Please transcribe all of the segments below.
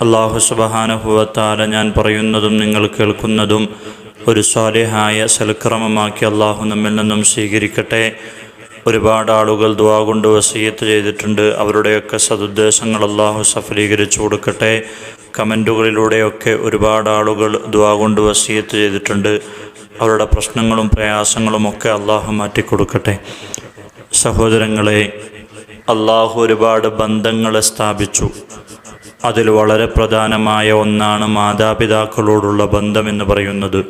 അള്ളാഹു സുബഹാനുഭവത്താല ഞാൻ പറയുന്നതും നിങ്ങൾ കേൾക്കുന്നതും ഒരു സ്വാലിഹായ സൽക്രമമാക്കി അള്ളാഹു നമ്മിൽ നിന്നും സ്വീകരിക്കട്ടെ. ഒരുപാട് ആളുകൾ ദുവാ കൊണ്ട് വസീയത്ത് ചെയ്തിട്ടുണ്ട്. അവരുടെയൊക്കെ സതുദ്ദേശങ്ങൾ അള്ളാഹു സഫലീകരിച്ചു കൊടുക്കട്ടെ. കമന്റുകളിലൂടെയൊക്കെ ഒരുപാട് ആളുകൾ ദുവാ കൊണ്ട് വസീയത്ത് ചെയ്തിട്ടുണ്ട്. അവരുടെ പ്രശ്നങ്ങളും പ്രയാസങ്ങളും ഒക്കെ അള്ളാഹു മാറ്റിക്കൊടുക്കട്ടെ. സഹോദരങ്ങളെ അള്ളാഹു ഒരുപാട് ബന്ധങ്ങളെ സ്ഥാപിച്ചു. അതിൽ വളരെ പ്രധാനമായ ഒന്നാണ് മാതാപിതാക്കളോടുള്ള ബന്ധം എന്ന് പറയുന്നത്.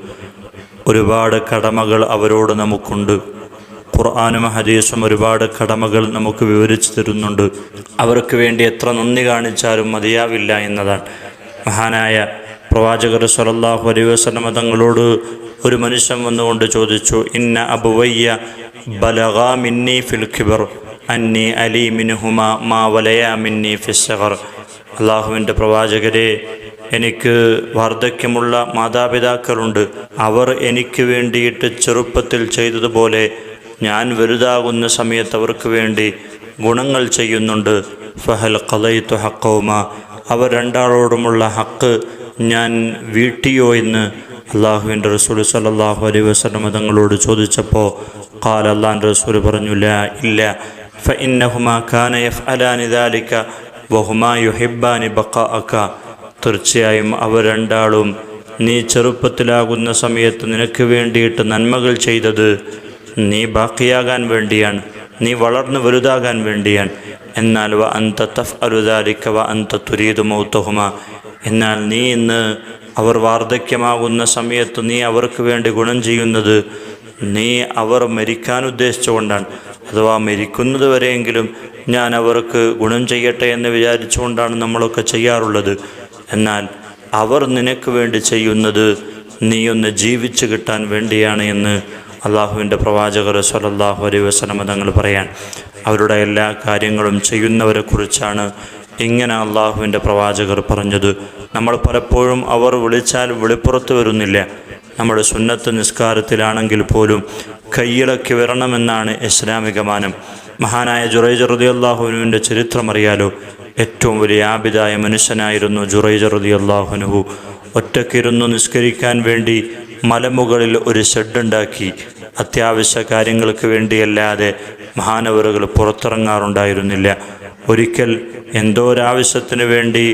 ഒരുപാട് കടമകൾ അവരോട് നമുക്കുണ്ട്. ഖുർആാനും ഹദീസും ഒരുപാട് കടമകൾ നമുക്ക് വിവരിച്ചു തരുന്നുണ്ട്. അവർക്ക് വേണ്ടി എത്ര നന്ദി കാണിച്ചാലും മതിയാവില്ല എന്നതാണ്. മഹാനായ പ്രവാചകർ സലല്ലാഹു അലൈവസന തങ്ങളോട് ഒരു മനുഷ്യൻ വന്നുകൊണ്ട് ചോദിച്ചു ഇന്ന അബുവയ്യ ഫിൽ ഖിബർ അന്നി അലി മിനുഹുമ മാ വലയ മിന്നി ഫിസ്സഹർ അള്ളാഹുവിന്റെ പ്രവാചകരെ എനിക്ക് വാർദ്ധക്യമുള്ള മാതാപിതാക്കളുണ്ട്. അവർ എനിക്ക് വേണ്ടിയിട്ട് ചെറുപ്പത്തിൽ ചെയ്തതുപോലെ ഞാൻ വലുതാകുന്ന സമയത്ത് അവർക്ക് വേണ്ടി ഗുണങ്ങൾ ചെയ്യുന്നുണ്ട്. ഫഹൽ കലയിത്തു ഹക്കൗമ അവർ രണ്ടാളോടുമുള്ള ഹക്ക് ഞാൻ വീട്ടിയോ എന്ന് അള്ളാഹുവിന്റെ റസൂൽ സലല്ലാഹു അലൈ വസ്ലം തങ്ങളോട് ചോദിച്ചപ്പോൾ കാൽ അള്ളാഹിന്റെ റസൂൽ പറഞ്ഞു ഇല്ല. ഫ ഇന്നഹുമാ ഖാന യഫ് അലാനി ദാലിക്ക വഹുമാ യുഹിബാനി ബക്ക അക്ക തീർച്ചയായും അവർ രണ്ടാളും നീ ചെറുപ്പത്തിലാകുന്ന സമയത്ത് നിനക്ക് വേണ്ടിയിട്ട് നന്മകൾ ചെയ്തത് നീ ബാക്കിയാകാൻ വേണ്ടിയാണ്. നീ വളർന്നു വലുതാകാൻ വേണ്ടിയാണ്. എന്നാൽ വ അന്ത തഫ് അലുദാലിക്ക വ അന്ത തുരീതു മൗത്തഹുമ. എന്നാൽ നീ ഇന്ന് അവർ വാർദ്ധക്യമാകുന്ന സമയത്ത് നീ അവർക്ക് വേണ്ടി ഗുണം ചെയ്യുന്നത് നീ അവർ മരിക്കാൻ ഉദ്ദേശിച്ചുകൊണ്ടാണ്. അഥവാ മരിക്കുന്നത് വരെയെങ്കിലും ഞാൻ അവർക്ക് ഗുണം ചെയ്യട്ടെ എന്ന് വിചാരിച്ചുകൊണ്ടാണ് നമ്മളൊക്കെ ചെയ്യാറുള്ളത്. എന്നാൽ അവർ നിനക്ക് വേണ്ടി ചെയ്യുന്നത് നീയൊന്ന് ജീവിച്ചു കിട്ടാൻ വേണ്ടിയാണ് എന്ന് അള്ളാഹുവിന്റെ പ്രവാചകർ സ്വലല്ലാഹു അലൈ വസ്ലമ തങ്ങൾ പറയാൻ. അവരുടെ എല്ലാ കാര്യങ്ങളും ചെയ്യുന്നവരെക്കുറിച്ചാണ് ഇങ്ങനെ അള്ളാഹുവിന്റെ പ്രവാചകർ പറഞ്ഞത്. നമ്മൾ പലപ്പോഴും അവർ വിളിച്ചാൽ വെളിപ്പുറത്ത് വരുന്നില്ല. നമ്മുടെ സുന്നത്ത് നിസ്കാരത്തിലാണെങ്കിൽ പോലും കയ്യിളക്കി വരണമെന്നാണ് ഇസ്ലാമിക മാനം. മഹാനായ ജുറൈജ് ചരിത്രം അറിയാലോ. ഏറ്റവും വലിയ ആബിദായ മനുഷ്യനായിരുന്നു ജുറൈജ് റതി അള്ളാഹുനുഹു ഒറ്റക്കിരുന്നു നിസ്കരിക്കാൻ വേണ്ടി മലമുകളിൽ ഒരു ഷെഡുണ്ടാക്കി. അത്യാവശ്യ കാര്യങ്ങൾക്ക് വേണ്ടിയല്ലാതെ മഹാനവറുകൾ പുറത്തിറങ്ങാറുണ്ടായിരുന്നില്ല. ഒരിക്കൽ എന്തോ ഒരാവശ്യത്തിന് വേണ്ടി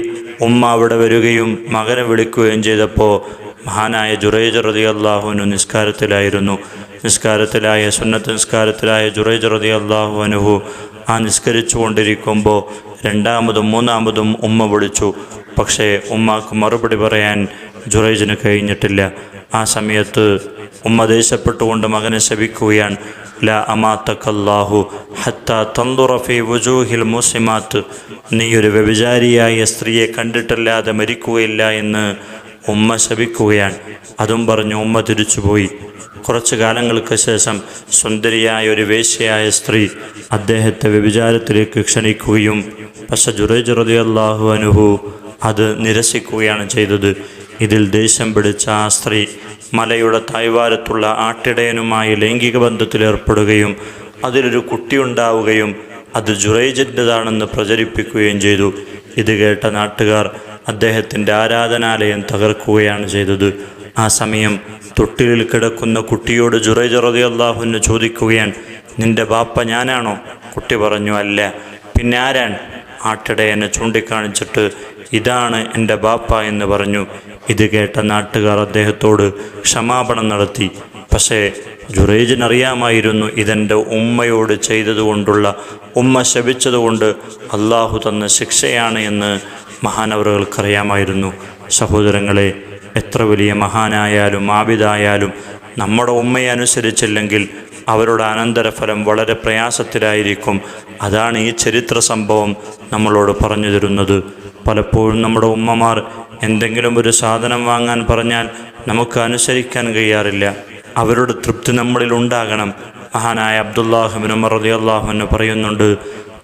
ഉമ്മ അവിടെ വരികയും മകനെ വിളിക്കുകയും ചെയ്തപ്പോൾ മഹാനായ ജുറൈജ് അള്ളാഹുവിനു നിസ്കാരത്തിലായിരുന്നു. നിസ്കാരത്തിലായ സുന്നത്ത് നിസ്കാരത്തിലായ ജുറൈജ് റതി അള്ളാഹു അനുഹു ആ നിസ്കരിച്ചു കൊണ്ടിരിക്കുമ്പോൾ രണ്ടാമതും മൂന്നാമതും ഉമ്മ വിളിച്ചു. പക്ഷേ ഉമ്മാക്ക് മറുപടി പറയാൻ ജുറൈജിന് കഴിഞ്ഞിട്ടില്ല. ആ സമയത്ത് ഉമ്മ ദേഷ്യപ്പെട്ടുകൊണ്ട് മകനെ ശപിക്കുകയാണ്. ല അമാത്തക്കല്ലാഹു ഹത്ത തന്തുറഫി വുജൂഹിൽ മുസിമാത്ത് നീ ഒരു വ്യഭിചാരിയായ സ്ത്രീയെ കണ്ടിട്ടല്ലാതെ മരിക്കുകയില്ല എന്ന് ഉമ്മ ശപിക്കുകയാണ്. അതും പറഞ്ഞ് ഉമ്മ തിരിച്ചുപോയി. കുറച്ചു കാലങ്ങൾക്ക് ശേഷം സുന്ദരിയായ ഒരു വേശ്യയായ സ്ത്രീ അദ്ദേഹത്തെ വ്യഭിചാരത്തിലേക്ക് ക്ഷണിക്കുകയും പക്ഷെ ജുറേജ് റതി അള്ളാഹു അനുഹു അത് നിരസിക്കുകയാണ് ചെയ്തത്. ഇതിൽ ദേഷ്യം പിടിച്ച ആ സ്ത്രീ മലയുടെ തായ്വാരത്തുള്ള ആട്ടിടയനുമായി ലൈംഗിക ബന്ധത്തിലേർപ്പെടുകയും അതിലൊരു കുട്ടിയുണ്ടാവുകയും അത് ജുറൈജിന്റെതാണെന്ന് പ്രചരിപ്പിക്കുകയും ചെയ്തു. ഇത് കേട്ട നാട്ടുകാർ അദ്ദേഹത്തിന്റെ ആരാധനാലയം തകർക്കുകയാണ് ചെയ്തത്. ആ സമയം തൊട്ടിലിൽ കിടക്കുന്ന കുട്ടിയോട് ജുറൈജ് റതി അള്ളാഹുവിന് ചോദിക്കുകയാണ് നിന്റെ ബാപ്പ ഞാനാണോ? കുട്ടി പറഞ്ഞു അല്ല. പിന്നെ ആരാണ്? ആട്ടിടയനെ ചൂണ്ടിക്കാണിച്ചിട്ട് ഇതാണ് എന്റെ ബാപ്പ എന്ന് പറഞ്ഞു. ഇത് കേട്ട നാട്ടുകാർ അദ്ദേഹത്തോട് ക്ഷമാപണം നടത്തി. പക്ഷേ ജുറേജിനറിയാമായിരുന്നു ഇതെന്റെ ഉമ്മയോട് ചെയ്തതുകൊണ്ടുള്ള ഉമ്മ ശപിച്ചതുകൊണ്ട് അള്ളാഹു തന്ന ശിക്ഷയാണ് എന്ന് മഹാനവറുകൾക്കറിയാമായിരുന്നു. സഹോദരങ്ങളെ എത്ര വലിയ മഹാനായാലും ആബിദായാലും നമ്മുടെ ഉമ്മയെ അനുസരിച്ചില്ലെങ്കിൽ അവരുടെ അനന്തരഫലം വളരെ പ്രയാസത്തിലായിരിക്കും. അതാണ് ഈ ചരിത്ര സംഭവം നമ്മളോട് പറഞ്ഞു തരുന്നത്. പലപ്പോഴും നമ്മുടെ ഉമ്മമാർ എന്തെങ്കിലും ഒരു സാധനം വാങ്ങാൻ പറഞ്ഞാൽ നമുക്ക് അനുസരിക്കാൻ കഴിയാറില്ല. അവരുടെ തൃപ്തി നമ്മളിൽ ഉണ്ടാകണം. മഹാനായ അബ്ദുല്ലാഹിബിൻ ഉമർ അലി അള്ളാഹുവിന് പറയുന്നുണ്ട്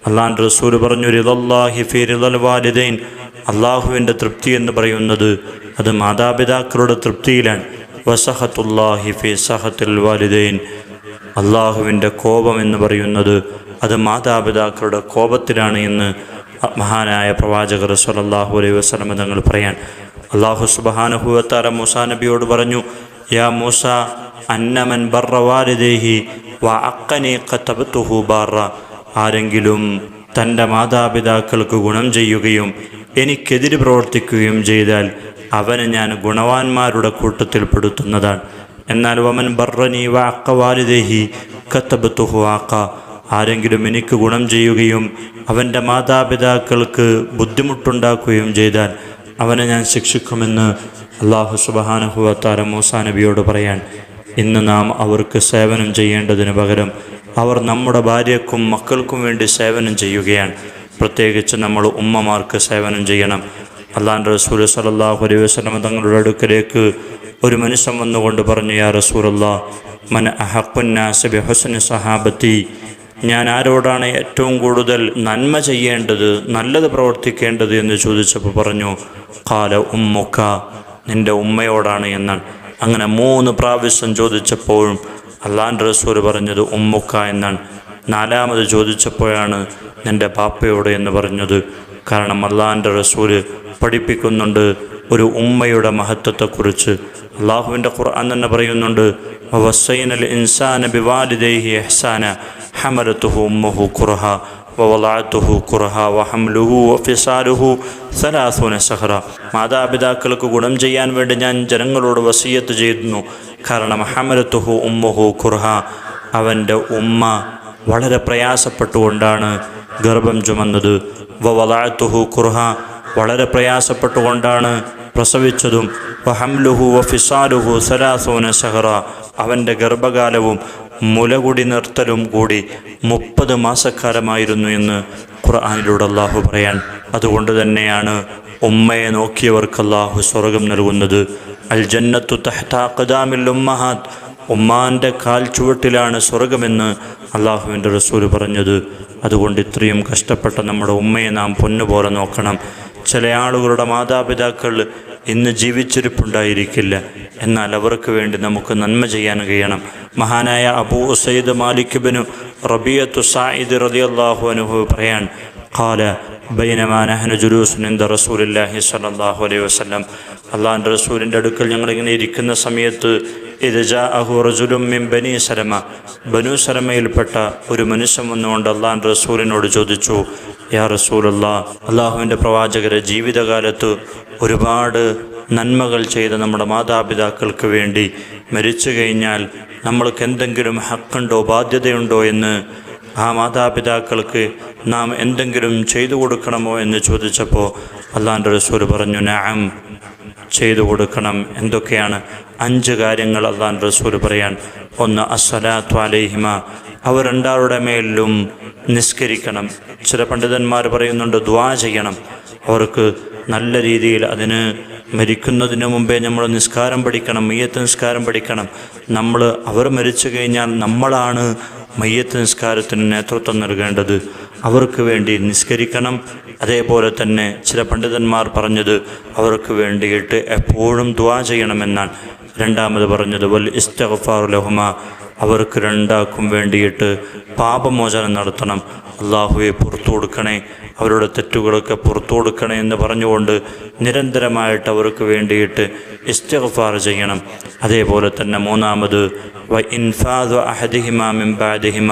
അള്ളാൻ റസൂൽ പറഞ്ഞു റിദല്ലാഹി റിദൽ വാലിദൈൻ. അള്ളാഹുവിന്റെ തൃപ്തി എന്ന് പറയുന്നത് അത് മാതാപിതാക്കളുടെ തൃപ്തിയിലാണ്. വസഹത്തുല്ലാഹി ഫി സഹത്തുൽ വാലിദൈൻ. അള്ളാഹുവിന്റെ കോപം എന്ന് പറയുന്നത് അത് മാതാപിതാക്കളുടെ കോപത്തിലാണ് എന്ന് മഹാനായ പ്രവാചകർ സലല്ലാഹു അലൈഹി വസ്ലമ തങ്ങൾ പറയാൻ. അള്ളാഹു സുബാനുഭൂവത്താര മൂസാ നബിയോട് പറഞ്ഞു യാ മൂസ അന്നമൻ ബർറ വാലിദേഹി വ അക്കനെ കത്തബത്തുഹു ബാറ. ആരെങ്കിലും തന്റെ മാതാപിതാക്കൾക്ക് ഗുണം ചെയ്യുകയും എനിക്കെതിര് പ്രവർത്തിക്കുകയും ചെയ്താൽ അവനെ ഞാൻ ഗുണവാന്മാരുടെ കൂട്ടത്തിൽ പെടുത്തുന്നതാണ്. എന്നാൽ വമൻ ബർറനി വ അക്ക വാലിദേഹി കത്തബത്തുഹു ആരെങ്കിലും എനിക്ക് ഗുണം ചെയ്യുകയും അവന്റെ മാതാപിതാക്കൾക്ക് ബുദ്ധിമുട്ടുണ്ടാക്കുകയും ചെയ്താൽ അവനെ ഞാൻ ശിക്ഷിക്കുമെന്ന് അള്ളാഹു സുബഹാനുഭവത്താര മൂസാ നബിയോട് പറയാൻ ഇന്ന് നാം അവർക്ക് സേവനം ചെയ്യേണ്ടതിന് പകരം അവർ നമ്മുടെ ഭാര്യക്കും മക്കൾക്കും വേണ്ടി സേവനം ചെയ്യുകയാണ്. പ്രത്യേകിച്ച് നമ്മൾ ഉമ്മമാർക്ക് സേവനം ചെയ്യണം. അള്ളാൻ റസൂൽ സലല്ലാഹു അലൈഹി വസ്ലം തങ്ങളുടെ അടുക്കലേക്ക് ഒരു മനുഷ്യൻ വന്നുകൊണ്ട് പറഞ്ഞു യാ റസൂലല്ലാ മൻ അഹക്കുന്നാസബി ഹുസ്നി സഹാബത്തി. ഞാൻ ആരോടാണ് ഏറ്റവും കൂടുതൽ നന്മ ചെയ്യേണ്ടത് നല്ലത് പ്രവർത്തിക്കേണ്ടത് എന്ന് ചോദിച്ചപ്പോൾ പറഞ്ഞു കാല ഉമ്മുക്ക നിന്റെ ഉമ്മയോടാണ് എന്നാണ്. അങ്ങനെ മൂന്ന് പ്രാവശ്യം ചോദിച്ചപ്പോഴും അള്ളാൻ റസൂൽ പറഞ്ഞത് ഉമ്മുക്ക എന്നാണ്. നാലാമത് ചോദിച്ചപ്പോഴാണ് എന്റെ പാപ്പയോട് എന്ന് പറഞ്ഞത്. കാരണം അള്ളാഹിന്റെ റസൂൽ പഠിപ്പിക്കുന്നുണ്ട് ഒരു ഉമ്മയുടെ മഹത്വത്തെക്കുറിച്ച്. അള്ളാഹുവിന്റെ ഖുർആൻ തന്നെ പറയുന്നുണ്ട് വസൈനൽ ഇൻസാന ബിവാലിദൈഹി ഇഹ്സാന ഹമലത്തുഹു ഉമ്മഹു കുർഹ വവളഅത്തുഹു കുർഹ വഹംലുഹു വഫിസാലുഹു സലാസൂന സഹറ. മാതാപിതാക്കൾക്ക് ഗുണം ചെയ്യാൻ വേണ്ടി ഞാൻ ജനങ്ങളോട് വസീയത്ത് ചെയ്യുന്നു. കാരണം ഹമലത്തുഹു ഉമ്മഹു കുർഹ അവന്റെ ഉമ്മ വളരെ പ്രയാസപ്പെട്ടുകൊണ്ടാണ് ഗർഭം ചുമന്നത്. വവളഅത്തുഹു കുർഹ വളരെ പ്രയാസപ്പെട്ടുകൊണ്ടാണ് പ്രസവിച്ചതും. വഹംലുഹു വഫിസാലുഹു സലാസൂന സഹറ അവന്റെ ഗർഭകാലവും മുലകുടി നിർത്തലും കൂടി മുപ്പത് മാസക്കാലമായിരുന്നു എന്ന് ഖുർആാനിലൂടെ അള്ളാഹു പറയാൻ. അതുകൊണ്ട് തന്നെയാണ് ഉമ്മയെ നോക്കിയവർക്ക് അള്ളാഹു സ്വർഗം നൽകുന്നത്. അൽ ജന്നത്തു തഹ്താഖദാമിൽ ഉമ്മഹാത്ത് ഉമ്മാന്റെ കാൽ ചുവട്ടിലാണ് സ്വർഗമെന്ന് അള്ളാഹുവിന്റെ റസൂൽ പറഞ്ഞത്. അതുകൊണ്ട് ഇത്രയും കഷ്ടപ്പെട്ട നമ്മുടെ ഉമ്മയെ നാം പൊന്നുപോലെ നോക്കണം. ചില ആളുകളുടെ മാതാപിതാക്കൾ ഇന്ന് ജീവിച്ചിരിപ്പുണ്ടായിരിക്കില്ല. എന്നാൽ അവർക്ക് വേണ്ടി നമുക്ക് നന്മ ചെയ്യാൻ കഴിയണം. മഹാനായ അബൂ സയ്യിദ് മാലിക് ബിനു റബിയത്തു സായിദ് റതി അള്ളാഹു അൻഹു പറയാൻ കാല ബൈനമാ നഹ്നു ജുലൂസുൻ ഇൻദ റസൂലില്ലാഹി സ്വല്ലല്ലാഹു അലൈഹി വസ്ലം അള്ളാഹിന്റെ റസൂലിന്റെ അടുക്കൽ ഞങ്ങളിങ്ങനെ ഇരിക്കുന്ന സമയത്ത് ബനി സലമ. ബനു സലമയിൽപ്പെട്ട ഒരു മനുഷ്യൻ വന്നുകൊണ്ട് അള്ളാൻ റസൂലിനോട് ചോദിച്ചു യാ റസൂലല്ലാ അള്ളാഹുവിന്റെ പ്രവാചകരെ ജീവിതകാലത്ത് ഒരുപാട് നന്മകൾ ചെയ്ത നമ്മുടെ മാതാപിതാക്കൾക്ക് വേണ്ടി മരിച്ചു കഴിഞ്ഞാൽ നമ്മൾക്ക് എന്തെങ്കിലും ഹക്കുണ്ടോ ബാധ്യതയുണ്ടോ എന്ന് ആ മാതാപിതാക്കൾക്ക് നാം എന്തെങ്കിലും ചെയ്തു കൊടുക്കണമോ എന്ന് ചോദിച്ചപ്പോൾ അള്ളാന്റെ റസൂൽ പറഞ്ഞു നാം ചെയ്തു കൊടുക്കണം. എന്തൊക്കെയാണ് അഞ്ച് കാര്യങ്ങൾ അള്ളാൻ റസൂൽ പറയാൻ. ഒന്ന് അസ്സലാത്തു അലൈഹിമ. അവർ രണ്ടാളുടെ മേലിലും നിസ്കരിക്കണം. ചില പണ്ഡിതന്മാർ പറയുന്നുണ്ട് ദ്വാ ചെയ്യണം. അവർക്ക് നല്ല രീതിയിൽ അതിന് മരിക്കുന്നതിന് മുമ്പേ നമ്മൾ നിസ്കാരം പഠിക്കണം മയ്യത്ത് നിസ്കാരം പഠിക്കണം. നമ്മൾ അവർ മരിച്ചു കഴിഞ്ഞാൽ നമ്മളാണ് മയ്യത്ത് നിസ്കാരത്തിന് നേതൃത്വം നൽകേണ്ടത്. അവർക്ക് വേണ്ടി നിസ്കരിക്കണം. അതേപോലെ തന്നെ ചില പണ്ഡിതന്മാർ പറഞ്ഞത് അവർക്ക് വേണ്ടിയിട്ട് എപ്പോഴും ദ്വാ ചെയ്യണമെന്നാണ്. രണ്ടാമത് പറഞ്ഞത് വൽ ഇസ്തഫാർ ലഹുമ അവർക്ക് രണ്ടാക്കും വേണ്ടിയിട്ട് പാപമോചനം നടത്തണം. അള്ളാഹുവെ പുറത്തു കൊടുക്കണേ അവരുടെ തെറ്റുകളൊക്കെ പുറത്തു കൊടുക്കണേ എന്ന് പറഞ്ഞുകൊണ്ട് നിരന്തരമായിട്ട് അവർക്ക് വേണ്ടിയിട്ട് ഇസ്തഫാർ ചെയ്യണം. അതേപോലെ തന്നെ മൂന്നാമത് വ ഇൻഫാദ് അഹദിഹിമ മിംബാദിഹിമ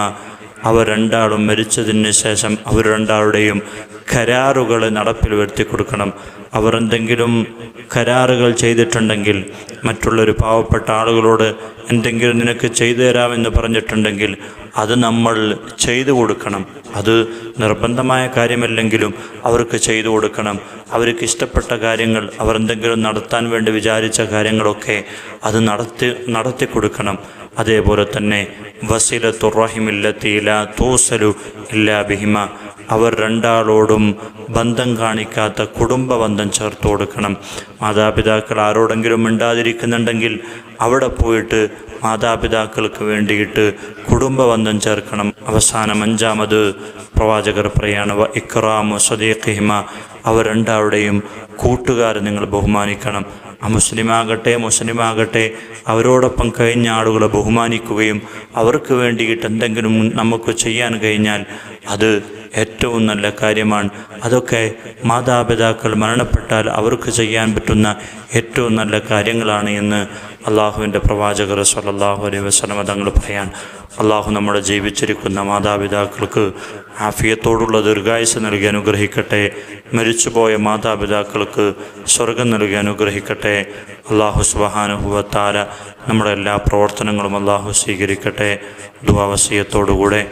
അവർ രണ്ടാളും മരിച്ചതിന് ശേഷം അവർ രണ്ടാളുടെയും കരാറുകൾ നടപ്പിൽ വരുത്തി കൊടുക്കണം. അവർ എന്തെങ്കിലും കരാറുകൾ ചെയ്തിട്ടുണ്ടെങ്കിൽ മറ്റുള്ളൊരു പാവപ്പെട്ട ആളുകളോട് എന്തെങ്കിലും നിനക്ക് ചെയ്തു തരാമെന്ന് പറഞ്ഞിട്ടുണ്ടെങ്കിൽ അത് നമ്മൾ ചെയ്തു കൊടുക്കണം. അത് നിർബന്ധമായ കാര്യമല്ലെങ്കിലും അവർക്ക് ചെയ്തു കൊടുക്കണം. അവർക്ക് ഇഷ്ടപ്പെട്ട കാര്യങ്ങൾ അവർ എന്തെങ്കിലും നടത്താൻ വേണ്ടി വിചാരിച്ച കാര്യങ്ങളൊക്കെ അത് നടത്തി നടത്തി കൊടുക്കണം. അതേപോലെ തന്നെ വസീലത്തുറഹിമില്ലത്തില തൂസലു ഇല്ലാ ബിഹിമ. അവർ രണ്ടാളോടും ബന്ധം കാണിക്കാത്ത കുടുംബ ബന്ധം ചേർത്ത് കൊടുക്കണം. മാതാപിതാക്കൾ ആരോടെങ്കിലും മിണ്ടാതിരിക്കുന്നുണ്ടെങ്കിൽ അവിടെ പോയിട്ട് മാതാപിതാക്കൾക്ക് വേണ്ടിയിട്ട് കുടുംബ ബന്ധം ചേർക്കണം. അവസാനം അഞ്ചാമത് പ്രവാചകർ പറയാണ് "വ ഇക്റാമു സദീഖിഹിമ. അവർ രണ്ടാളുടെയും കൂട്ടുകാരെ നിങ്ങൾ ബഹുമാനിക്കണം. ആ മുസ്ലിമാകട്ടെ മുസ്ലിമാകട്ടെ അവരോടൊപ്പം കഴിഞ്ഞ ആളുകളെ ബഹുമാനിക്കുകയും അവർക്ക് വേണ്ടിയിട്ട് എന്തെങ്കിലും നമുക്ക് ചെയ്യാൻ കഴിഞ്ഞാൽ അത് ഏറ്റവും നല്ല കാര്യമാണ്. അതൊക്കെ മാതാപിതാക്കൾ മരണപ്പെട്ടാൽ അവർക്ക് ചെയ്യാൻ പറ്റുന്ന ഏറ്റവും നല്ല കാര്യങ്ങളാണ് എന്ന് അള്ളാഹുവിന്റെ പ്രവാചകർ സല്ലല്ലാഹു അലൈഹി വസ്ലമ തങ്ങൾ പറയാൻ അള്ളാഹു നമ്മുടെ ജീവിച്ചിരിക്കുന്ന മാതാപിതാക്കൾക്ക് ആഫിയത്തോടുള്ള ദീർഘായുസ് നൽകി അനുഗ്രഹിക്കട്ടെ. മരിച്ചുപോയ മാതാപിതാക്കൾക്ക് സ്വർഗം നൽകി അനുഗ്രഹിക്കട്ടെ. അള്ളാഹു സുബഹാനുഭവത്താല നമ്മുടെ എല്ലാ പ്രവർത്തനങ്ങളും അള്ളാഹു സ്വീകരിക്കട്ടെ. ദുവാവസീയത്തോടുകൂടെ